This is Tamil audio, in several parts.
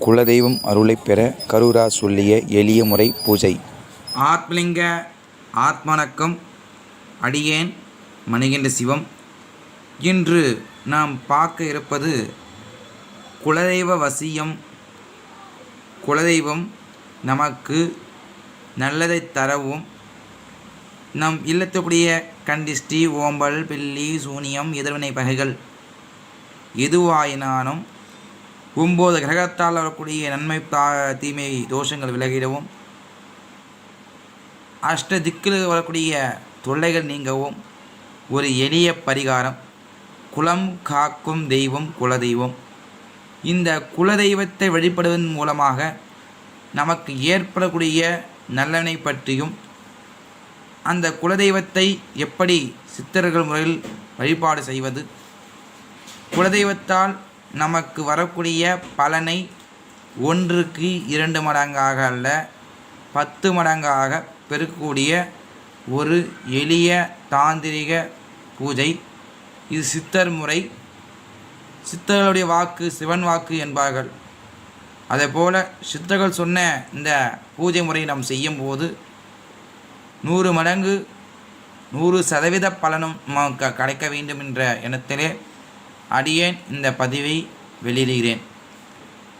குலதெய்வம் அருளைப் பெற கரூரா சொல்லிய எளிய முறை பூஜை. ஆத்மலிங்க ஆத்மணக்கம் அடியேன் மணிகண்ட சிவம். இன்று நாம் பார்க்க இருப்பது குலதெய்வ வசியம். குலதெய்வம் நமக்கு நல்லதை தரவும். நம் இல்லத்துக்குரிய கண்டிஷ்டி ஓம்பல் பில்லி சூனியம் எதிர்வினை பகைகள் எதுவாயினாலும் ஒம்பது கிரகத்தால் வரக்கூடிய நன்மை தா தீமை தோஷங்கள் விலகிடவும். அஷ்ட திக்கில் வரக்கூடிய தொல்லைகள் நீங்கவும். ஒரு எளிய பரிகாரம் குலம் காக்கும் தெய்வம் குலதெய்வம். இந்த குலதெய்வத்தை வழிபடுவதன் மூலமாக நமக்கு ஏற்படக்கூடிய நல்லனை பற்றியும் அந்த குலதெய்வத்தை எப்படி சித்தர்கள் முறையில் வழிபாடு செய்வது குலதெய்வத்தால் நமக்கு வரக்கூடிய பலனை ஒன்றுக்கு இரண்டு மடங்காக அல்ல பத்து மடங்காக பெருக்கக்கூடிய ஒரு எளிய தாந்திரிக பூஜை. இது சித்தர் முறை. சித்தர்களுடைய வாக்கு சிவன் வாக்கு என்பார்கள். அதேபோல் சித்தர்கள் சொன்ன இந்த பூஜை முறை நாம் செய்யும்போது நூறு மடங்கு நூறு சதவீத பலனும் நமக்கு கிடைக்க வேண்டும் என்ற எண்ணத்திலே அடியேன் இந்த பதிவை வெளியிடுகிறேன்.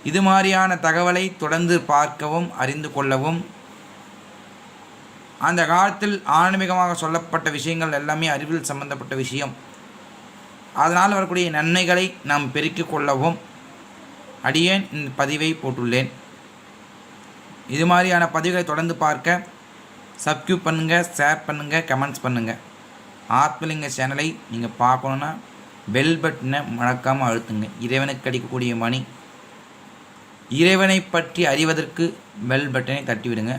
இது மாதிரியான தகவலை தொடர்ந்து பார்க்கவும் அறிந்து கொள்ளவும் அந்த காலத்தில் ஆன்மீகமாக சொல்லப்பட்ட விஷயங்கள் எல்லாமே அறிவியல் சம்பந்தப்பட்ட விஷயம். அதனால் வரக்கூடிய நன்மைகளை நாம் பெருக்கிக் கொள்ளவும் அடியேன் இந்த பதிவை போட்டுள்ளேன். இது மாதிரியான பதிவுகளை தொடர்ந்து பார்க்க சப்ஸ்கிரைப் பண்ணுங்கள் ஷேர் பண்ணுங்கள் கமெண்ட்ஸ் பண்ணுங்கள் ஆத்மலிங்க சேனலை நீங்கள் பார்க்கணுன்னா பெல் பட்டனை மறக்காமல் அழுத்துங்க. இறைவனுக்கு கிடைக்கக்கூடிய மணி. இறைவனை பற்றி அறிவதற்கு பெல் பட்டனை தட்டிவிடுங்க.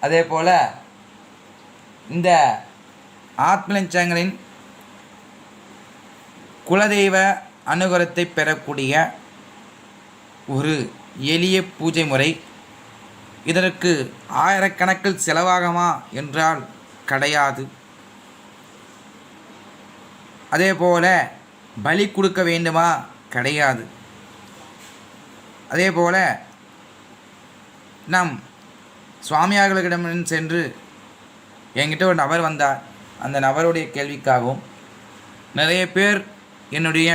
அதே போல் இந்த ஆத்மலிங்க குலதெய்வ அனுகரத்தை பெறக்கூடிய ஒரு எளிய பூஜை முறை. இதற்கு ஆயிரக்கணக்கில் செலவாகுமா என்றால் கிடையாது. அதே போல் பலி கொடுக்க வேண்டுமா? கிடையாது. அதே போல் நம் சுவாமியார்களிடம் சென்று என்கிட்ட ஒரு நபர் வந்தார். அந்த நபருடைய கேள்விக்காகவும் நிறைய பேர் என்னுடைய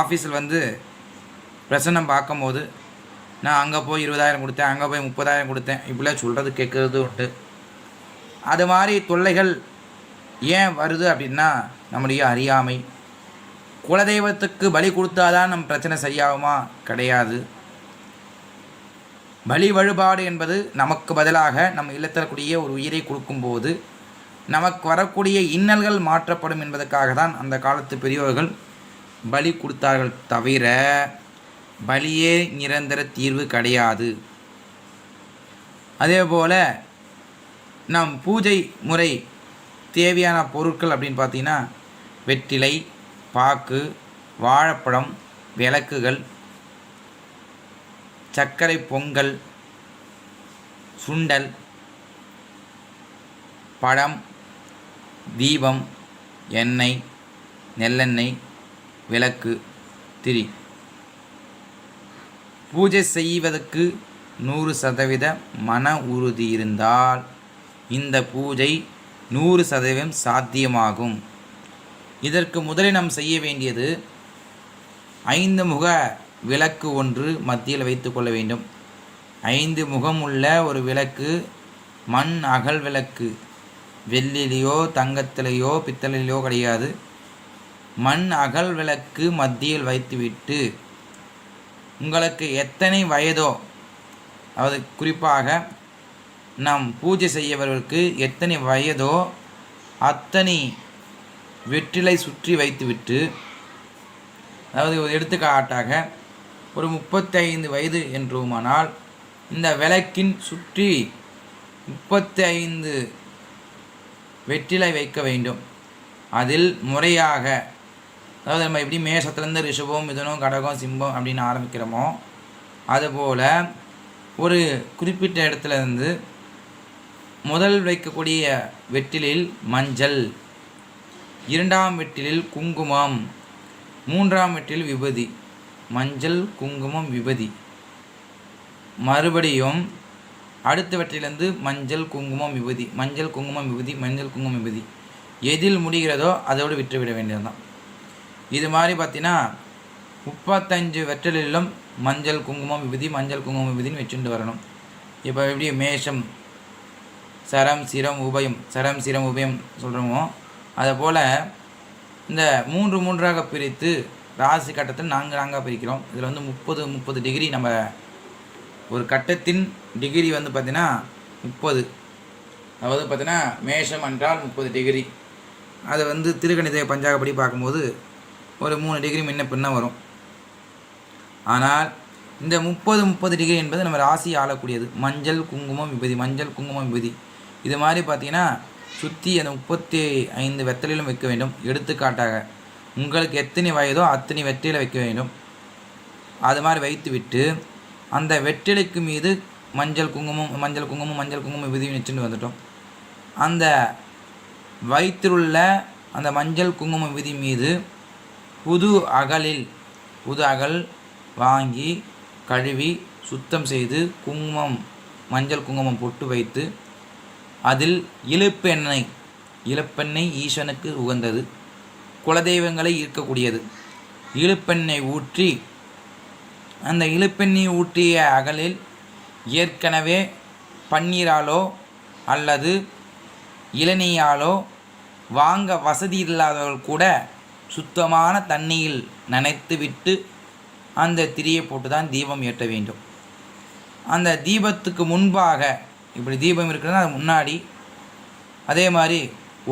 ஆஃபீஸில் வந்து பிரசன்னம் பார்க்கும்போது நான் அங்கே போய் இருபதாயிரம் கொடுத்தேன் அங்கே போய் முப்பதாயிரம் கொடுத்தேன் இப்படிலாம் சொல்கிறது கேட்குறது உண்டு. அது மாதிரி தொல்லைகள் ஏன் வருது அப்படின்னா நம்முடைய அறியாமை. குலதெய்வத்துக்கு பலி கொடுத்தாதான் நம் பிரச்சனை சரியாகுமா? கிடையாது. பலி வழிபாடு என்பது நமக்கு பதிலாக நம் இல்லத்திற்குரிய ஒரு உயிரை கொடுக்கும்போது நமக்கு வரக்கூடிய இன்னல்கள் மாற்றப்படும் என்பதற்காக தான் அந்த காலத்து பெரியோர்கள் பலி கொடுத்தார்கள் தவிர பலியே நிரந்தர தீர்வு கிடையாது. அதே போல் நம் பூஜை முறை தேவையான பொருட்கள் அப்படின்னு பார்த்தீங்கன்னா வெற்றிலை பாக்கு வாழைப்பழம் விளக்குகள் சர்க்கரை பொங்கல் சுண்டல் பழம் தீபம் எண்ணெய் நெல்லெண்ணெய் விளக்கு திரி. பூஜை செய்வதற்கு நூறு சதவீத மன உறுதி இருந்தால் இந்த பூஜை நூறு சதவீதம் சாத்தியமாகும். இதற்கு முதலில் நாம் செய்ய வேண்டியது ஐந்து முக விளக்கு ஒன்று மத்தியில் வைத்து கொள்ள வேண்டும். ஐந்து முகம் உள்ள ஒரு விளக்கு மண் அகல் விளக்கு. வெள்ளிலேயோ தங்கத்திலேயோ பித்தளையிலையோ கிடையாது. மண் அகல் விளக்கு மத்தியில் வைத்துவிட்டு உங்களுக்கு எத்தனை வயதோ அதாவது குறிப்பாக நாம் பூஜை செய்யவர்களுக்கு எத்தனை வயதோ அத்தனை வெற்றிலை சுற்றி வைத்துவிட்டு அதாவது ஒரு எடுத்துக்காட்டாக ஒரு முப்பத்தைந்து வயது என்றுமானால் இந்த விளக்கின் சுற்றி முப்பத்தி ஐந்து வெற்றிலை வைக்க வேண்டும். அதில் முறையாக அதாவது நம்ம எப்படி மேஷத்துலேருந்து ரிஷபம் இதனும் கடகம் சிம்பம் அப்படின்னு ஆரம்பிக்கிறோமோ அதுபோல் ஒரு குறிப்பிட்ட இடத்துல இருந்து முதல் வைக்கக்கூடிய வெற்றிலில் மஞ்சள் இரண்டாம் வெற்றிலில் குங்குமம் மூன்றாம் வெற்றில் விபூதி. மஞ்சள் குங்குமம் விபதி. மறுபடியும் அடுத்த வெற்றிலிருந்து மஞ்சள் குங்குமம் விபூதி. மஞ்சள் குங்குமம் விபூதி. மஞ்சள் குங்குமம் விபதி. எதில் முடிகிறதோ அதோடு விட்டுவிட வேண்டியதுதான். இது மாதிரி பார்த்தீங்கன்னா முப்பத்தஞ்சு வெற்றலிலும் மஞ்சள் குங்குமம் விபூதி மஞ்சள் குங்குமம் விபதின்னு வச்சுட்டு வரணும். இப்போ எப்படி மேஷம் சரம் சிரம் உபயம். சரம் சிரம் உபயம் சொல்கிறோமோ அதை போல் இந்த மூன்று மூன்றாக பிரித்து ராசி கட்டத்தில் நான்கு நான்காக பிரிக்கிறோம். இதில் வந்து முப்பது முப்பது டிகிரி நம்ம ஒரு கட்டத்தின் டிகிரி வந்து பார்த்திங்கன்னா முப்பது. அதாவது பார்த்தீங்கன்னா மேஷம் என்றால் முப்பது டிகிரி. அது வந்து திருக்கணித பஞ்சாகப்படி பார்க்கும்போது ஒரு மூணு டிகிரி முன்ன பின்ன வரும். ஆனால் இந்த முப்பது முப்பது டிகிரி என்பது நம்ம ராசி ஆளக்கூடியது. மஞ்சள் குங்குமம் விபதி. மஞ்சள் குங்குமம் விபதி. இது மாதிரி பார்த்தீங்கன்னா சுற்றி அந்த முப்பத்தி ஐந்து வெத்தலையிலும் வைக்க வேண்டும். எடுத்துக்காட்டாக உங்களுக்கு எத்தனை வயதோ அத்தனை வெற்றியில் வைக்க வேண்டும். அது மாதிரி வைத்து விட்டு அந்த வெற்றிலைக்கு மீது மஞ்சள் குங்குமம் மஞ்சள் குங்குமம் மஞ்சள் குங்குமம் விதி நிச்சுன்னு வந்துட்டோம். அந்த வயிற்றுள்ள அந்த மஞ்சள் குங்குமம் விதி மீது புது அகலில் புது அகல் வாங்கி கழுவி சுத்தம் செய்து குங்குமம் மஞ்சள் குங்குமம் பொட்டு வைத்து அதில் இழுப்பெண்ணெய் இழுப்பெண்ணெய் ஈசனுக்கு உகந்தது. குலதெய்வங்களை ஈர்க்கக்கூடியது. இழுப்பெண்ணெய் ஊற்றி அந்த இழுப்பெண்ணெய் ஊற்றிய அகலில் ஏற்கனவே பன்னீராலோ அல்லது இளநீயாலோ வாங்க வசதி இல்லாதவர்கள் கூட சுத்தமான தண்ணியில் நனைத்து விட்டு அந்த திரியை போட்டு தான் தீபம் ஏற்ற வேண்டும். அந்த தீபத்துக்கு முன்பாக இப்படி தீபம் இருக்குன்னா அது முன்னாடி. அதே மாதிரி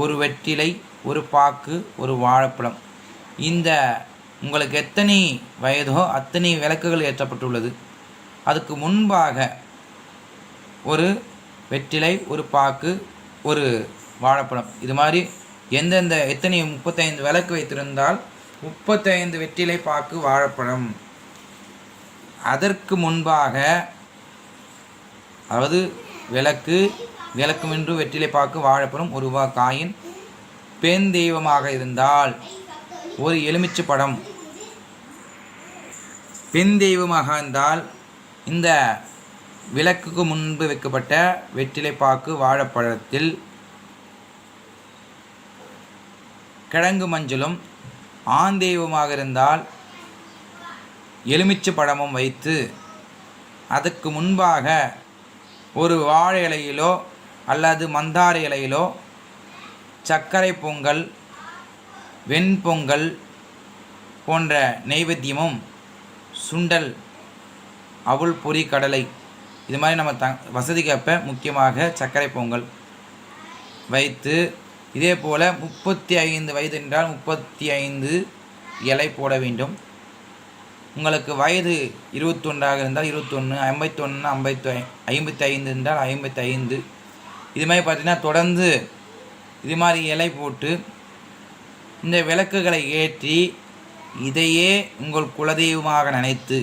ஒரு வெற்றிலை ஒரு பாக்கு ஒரு வாழைப்பழம். இந்த உங்களுக்கு எத்தனை வயதோ அத்தனை விளக்குகள் ஏற்றப்பட்டுள்ளது. அதுக்கு முன்பாக ஒரு வெற்றிலை ஒரு பாக்கு ஒரு வாழைப்பழம். இது மாதிரி எந்தெந்த எத்தனை முப்பத்தைந்து விளக்கு வைத்திருந்தால் முப்பத்தைந்து வெற்றிலை பாக்கு வாழைப்பழம். அதற்கு முன்பாக அதாவது விளக்கு விளக்குமென்று வெற்றிலை பாக்கு வாழைப்பழம் ஒரு ரூபா காயின். பெண் தெய்வமாக இருந்தால் ஒரு எலுமிச்சை படம். பெண் தெய்வமாக இருந்தால் இந்த விளக்குக்கு முன்பு வைக்கப்பட்ட வெற்றிலை பாக்கு வாழைப்பழத்தில் கிழங்கு மஞ்சளும் ஆண் தெய்வமாக இருந்தால் எலுமிச்சை பழமும் வைத்து அதுக்கு முன்பாக ஒரு வாழை இலையிலோ அல்லது மந்தார இலையிலோ சர்க்கரை பொங்கல் வெண்பொங்கல் போன்ற நெய்வேத்தியமும் சுண்டல் அவுள் பொறி கடலை இது மாதிரி நம்ம த வசதிக்கேற்ப முக்கியமாக சர்க்கரை பொங்கல் வைத்து இதே போல் முப்பத்தி ஐந்து வயது என்றால் முப்பத்தி ஐந்து இலை போட வேண்டும். உங்களுக்கு வயது இருபத்தொன்றாக இருந்தால் இருபத்தொன்று ஐம்பத்தொன்று ஐம்பத்தி ஐம்பத்தி ஐந்து இருந்தால் ஐம்பத்தி ஐந்து இது மாதிரி பார்த்தீங்கன்னா தொடர்ந்து இது மாதிரி இலை போட்டு இந்த விளக்குகளை ஏற்றி இதையே உங்கள் குலதெய்வமாக நினைத்து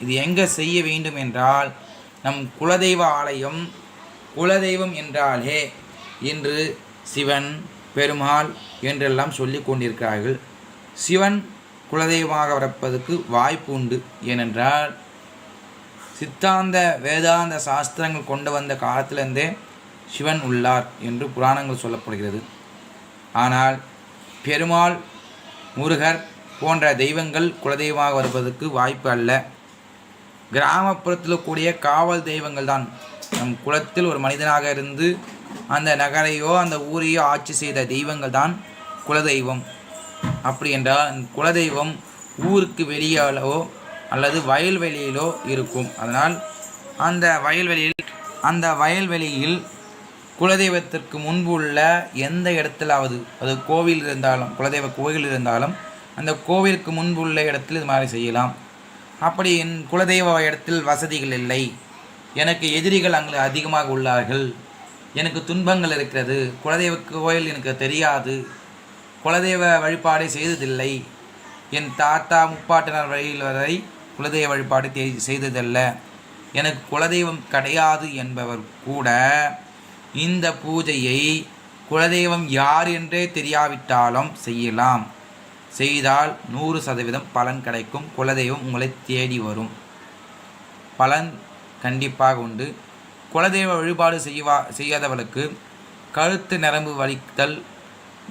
இது எங்கே செய்ய வேண்டும் என்றால் நம் குலதெய்வ ஆலயம் குலதெய்வம் என்றாலே இன்று சிவன் பெருமாள் என்றெல்லாம் சொல்லி கொண்டிருக்கிறார்கள். சிவன் குலதெய்வமாக பிறப்பதற்கு வாய்ப்பு உண்டு. ஏனென்றால் சித்தாந்த வேதாந்த சாஸ்திரங்கள் கொண்டு வந்த காலத்திலிருந்தே சிவன் உள்ளார் என்று புராணங்கள் சொல்லப்படுகிறது. ஆனால் பெருமாள் முருகர் போன்ற தெய்வங்கள் குலதெய்வமாக வருவதற்கு வாய்ப்பு அல்ல. கிராமப்புறத்தில் கூடிய காவல் தெய்வங்கள் தான். நம் குலத்தில் ஒரு மனிதனாக இருந்து அந்த நகரையோ அந்த ஊரையோ ஆட்சி செய்த தெய்வங்கள் தான் குலதெய்வம். அப்படி என்றால் குலதெய்வம் ஊருக்கு வெளியாலோ அல்லது வயல்வெளியிலோ இருக்கும். அதனால் அந்த வயல்வெளியில் அந்த வயல்வெளியில் குலதெய்வத்திற்கு முன்பு உள்ள எந்த இடத்திலாவது அது கோவில் இருந்தாலும் குலதெய்வ கோவில் இருந்தாலும் அந்த கோவிலுக்கு முன்பு உள்ள இடத்தில் இது மாதிரி செய்யலாம். அப்படி என் குலதெய்வ இடத்தில் வசதிகள் இல்லை. எனக்கு எதிரிகள் அங்கே அதிகமாக உள்ளார்கள். எனக்கு துன்பங்கள் இருக்கிறது. குலதெய்வ கோயில் எனக்கு தெரியாது. குலதெய்வ வழிபாடை செய்ததில்லை. என் தாத்தா முப்பாட்டினர் வழியில் வரை குலதெய்வ வழிபாடு செய்ததல்ல. எனக்கு குலதெய்வம் கிடையாது என்பவர் கூட இந்த பூஜையை குலதெய்வம் யார் என்றே தெரியாவிட்டாலும் செய்யலாம். செய்தால் நூறு சதவீதம் பலன் கிடைக்கும். குலதெய்வம் உங்களை தேடி வரும். பலன் கண்டிப்பாக உண்டு. குலதெய்வ வழிபாடு செய்வா செய்யாதவர்களுக்கு கழுத்து நரம்பு வலித்தல்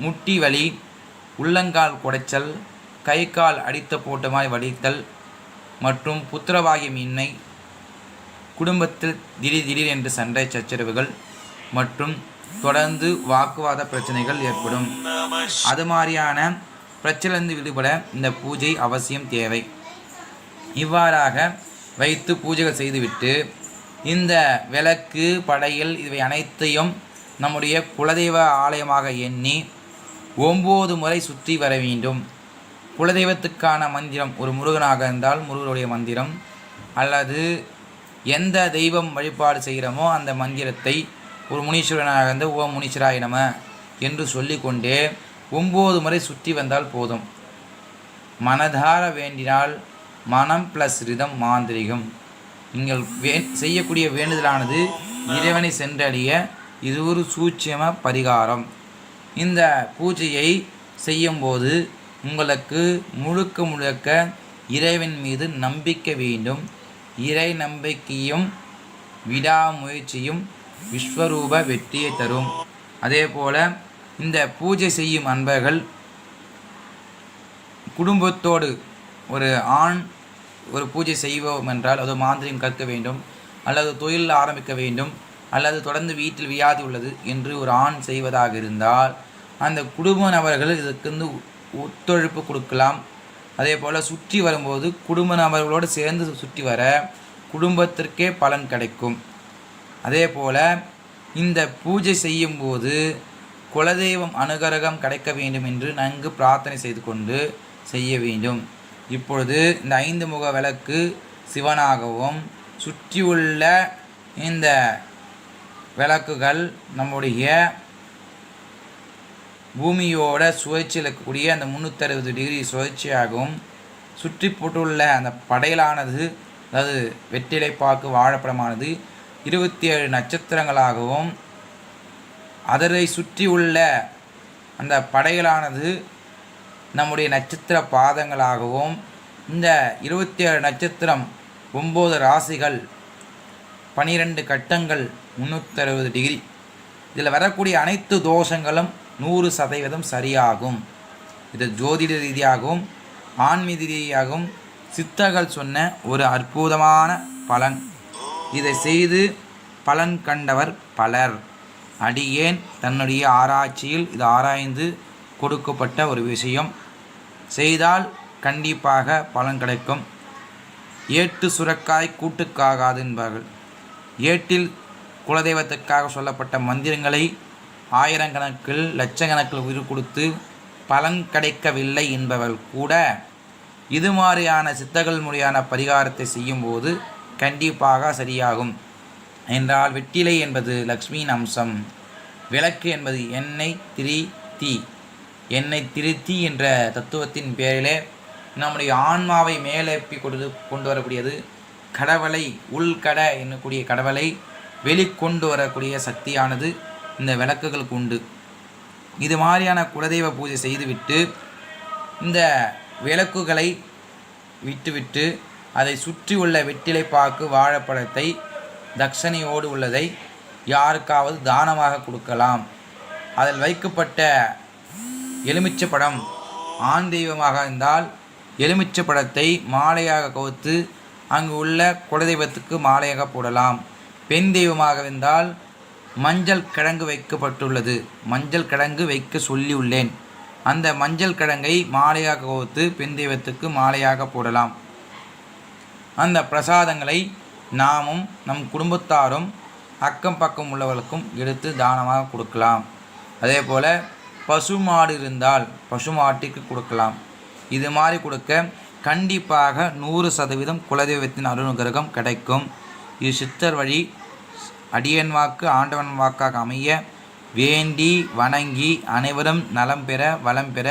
முட்டி வலி உள்ளங்கால் குடைச்சல் கை கால் அடித்த போட்டமாய் வலித்தல் மற்றும் புத்திரவாகியம் இன்மை குடும்பத்தில் திடீர் திடீர் என்று சண்டை சச்சரவுகள் மற்றும் தொடர்ந்து வாக்குவாத பிரச்சனைகள் ஏற்படும். அது மாதிரியான பிரச்சனைந்து விடுபட இந்த பூஜை அவசியம் தேவை. இவ்வாறாக வைத்து பூஜைகள் செய்துவிட்டு இந்த விளக்கு படையல் இவை அனைத்தையும் நம்முடைய குலதெய்வ ஆலயமாக எண்ணி ஒம்பது முறை சுற்றி வர வேண்டும். குலதெய்வத்துக்கான மந்திரம் ஒரு முருகனாக இருந்தால் முருகனுடைய மந்திரம். அல்லது எந்த தெய்வம் வழிபாடு செய்கிறோமோ அந்த மந்திரத்தை ஒரு முனீஸ்வரனாக இருந்து ஓம் முனீஸ்வராய நம என்று சொல்லிக்கொண்டே ஒம்பது முறை சுற்றி வந்தால் போதும். மனதார வேண்டினால் மனம் ப்ளஸ் ரிதம் மாந்திரிகம். நீங்கள் வே செய்யக்கூடிய வேண்டுதலானது இறைவனை சென்றடைய இது ஒரு சூட்சம பரிகாரம். இந்த பூஜையை செய்யும்போது உங்களுக்கு முழுக்க முழுக்க இறைவன் மீது நம்பிக்கை வேண்டும். இறை நம்பிக்கையும் விடாமுயற்சியும் விஸ்வரூப வெற்றியை தரும். அதே போல் இந்த பூஜை செய்யும் அன்பர்கள் குடும்பத்தோடு ஒரு ஆண் ஒரு பூஜை செய்வோம் என்றால் அது மாந்திரியம் கற்க வேண்டும். அல்லது தொழில் ஆரம்பிக்க வேண்டும். அல்லது தொடர்ந்து வீட்டில் வியாதி உள்ளது என்று ஒரு ஆண் செய்வதாக இருந்தால் அந்த குடும்ப நபர்கள் இதுக்கு வந்து ஒத்துழைப்பு கொடுக்கலாம். அதே போல் சுற்றி வரும்போது குடும்ப நபர்களோடு சேர்ந்து சுற்றி வர குடும்பத்திற்கே பலன் கிடைக்கும். அதே போல் இந்த பூஜை செய்யும்போது குலதெய்வம் அனுகரகம் கிடைக்க வேண்டும் என்று நன்கு பிரார்த்தனை செய்து கொண்டு செய்ய வேண்டும். இப்பொழுது இந்த ஐந்து முக விளக்கு சிவனாகவும் சுற்றியுள்ள இந்த விளக்குகள் நம்முடைய பூமியோட சுழற்சியில் இருக்கக்கூடிய அந்த முந்நூற்றறுபது டிகிரி சுழற்சியாகவும் சுற்றி போட்டுள்ள அந்த படையலானது அதாவது வெற்றிலைப்பாக்கு வாழைப்படமானது இருபத்தி ஏழு நட்சத்திரங்களாகவும் அதரை சுற்றி உள்ள அந்த படைகளானது நம்முடைய நட்சத்திர பாதங்களாகவும் இந்த இருபத்தி ஏழு நட்சத்திரம் ஒம்பது ராசிகள் பனிரெண்டு கட்டங்கள் முந்நூற்றறுபது டிகிரி இதில் வரக்கூடிய அனைத்து தோஷங்களும் நூறு சதவீதம் சரியாகும். இது ஜோதிட ரீதியாகவும் ஆன்மீக ரீதியாகவும் சித்தர்கள் சொன்ன ஒரு அற்புதமான பலன். இதை செய்து பலன் கண்டவர் பலர். அடியேன் தன்னுடைய ஆராய்ச்சியில் இது ஆராய்ந்து கொடுக்கப்பட்ட ஒரு விஷயம். செய்தால் கண்டிப்பாக பலன் கிடைக்கும். ஏட்டு சுரக்காய் கூட்டுக்காகாது என்பார்கள். ஏட்டில் குலதெய்வத்துக்காக சொல்லப்பட்ட மந்திரங்களை ஆயிரக்கணக்கில் லட்சக்கணக்கில் உயிர் கொடுத்து பலன் கிடைக்கவில்லை என்பவர்கள் கூட இது மாதிரியான சித்தர்கள் முறையான பரிகாரத்தை செய்யும்போது கண்டிப்பாக சரியாகும். என்றால் வெற்றிலை என்பது லக்ஷ்மியின் அம்சம். விளக்கு என்பது எண்ணெய் திரி தீ. எண்ணெய் திருத்தி என்ற தத்துவத்தின் பேரிலே நம்முடைய ஆன்மாவை மேலேப்பி கொண்டு கொண்டு வரக்கூடியது கடவுளை உள்கட என்னக்கூடிய கடவுளை வெளிக்கொண்டு வரக்கூடிய சக்தியானது இந்த விளக்குகளுக்கு உண்டு. இது மாதிரியான குலதெய்வ பூஜை செய்துவிட்டு இந்த விளக்குகளை விட்டுவிட்டு அதை சுற்றி உள்ள வெற்றிலைப்பாக்கு வாழைப்பழத்தை தட்சணையோடு உள்ளதை யாருக்காவது தானமாக கொடுக்கலாம். அதில் வைக்கப்பட்ட எலுமிச்சை படம் ஆண் தெய்வமாக இருந்தால் எலுமிச்சை படத்தை மாலையாக கவுத்து அங்கு உள்ள குலதெய்வத்துக்கு மாலையாக போடலாம். பெண் தெய்வமாக இருந்தால் மஞ்சள் கிழங்கு வைக்கப்பட்டுள்ளது. மஞ்சள் கிழங்கு வைக்க சொல்லியுள்ளேன். அந்த மஞ்சள் கிழங்கை மாலையாக கோர்த்து பெண் தெய்வத்துக்கு மாலையாக போடலாம். அந்த பிரசாதங்களை நாமும் நம் குடும்பத்தாரும் அக்கம் பக்கம் உள்ளவர்களுக்கும் எடுத்து தானமாக கொடுக்கலாம். அதே போல் பசு மாடு இருந்தால் பசு மாட்டுக்கு கொடுக்கலாம். இது மாதிரி கொடுக்க கண்டிப்பாக நூறு சதவீதம் குலதெய்வத்தின் அருணுகிரகம் கிடைக்கும். இது சித்தர் வழி அடியன் வாக்கு ஆண்டவன் வாக்காக அமைய வேண்டி வணங்கி அனைவரும் நலம் பெற வளம் பெற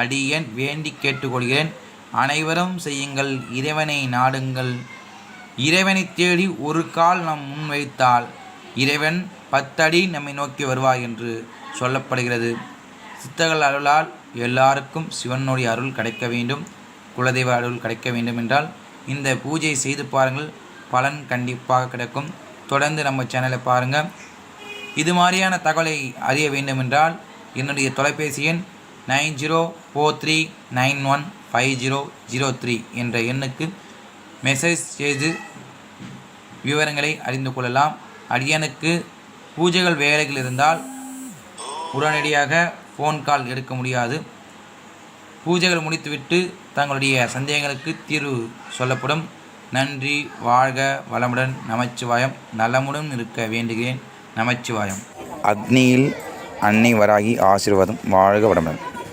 அடியன் வேண்டி கேட்டுக்கொள்கிறேன். அனைவரும் செய்யுங்கள் இறைவனை நாடுங்கள். இறைவனை தேடி ஒரு கால் நாம் முன்வைத்தால் இறைவன் பத்தடி நம்மை நோக்கி வருவாய் என்று சொல்லப்படுகிறது. சித்தர்கள் அருளால் எல்லாருக்கும் சிவனுடைய அருள் கிடைக்க வேண்டும். குலதெய்வ அருள் கிடைக்க வேண்டும் என்றால் இந்த பூஜை செய்து பாருங்கள் பலன் கண்டிப்பாக கிடைக்கும். தொடர்ந்து நம்ம சேனலை பாருங்கள் இது மாதிரியான தகவலை அறிய வேண்டும் என்றால் என்னுடைய தொலைபேசி எண் nine zero four three nine one five zero zero three என்ற எண்ணுக்கு மெசேஜ் செய்து விவரங்களை அறிந்து கொள்ளலாம். அடியனுக்கு பூஜைகள் வேலைகள் இருந்தால் உடனடியாக ஃபோன் கால் எடுக்க முடியாது. பூஜைகள் முடித்துவிட்டு தங்களுடைய சந்தேகங்களுக்கு தீர்வு சொல்லப்படும். நன்றி வாழ்க வளமுடன் நமச்சிவாயம். நலமுடன் இருக்க வேண்டுகிறேன் நமச்சிவாயம். அக்னியில் அன்னை வராகி ஆசீர்வாதம் வாழ்க வளமுடன்.